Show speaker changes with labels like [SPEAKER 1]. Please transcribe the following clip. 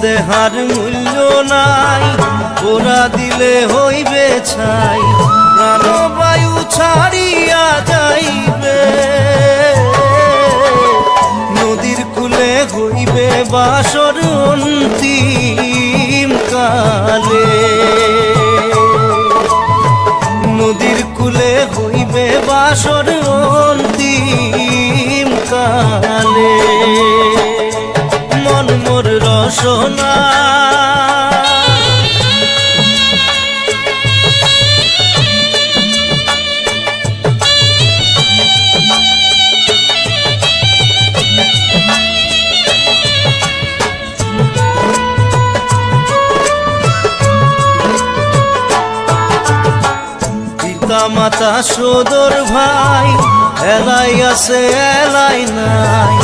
[SPEAKER 1] দেহার মূল্য নাই। ওরা দিলে হইবে ছাই প্রাণবায়ু ছাড়িয়া যাইবে। নদীর কূলে হইবে বাসর অন্তিম কালে। নদীর কুলে হইবে বাসর অন্তিম কালে। মোর মাতা সদর ভাই এলাই আছে এলাই নাই।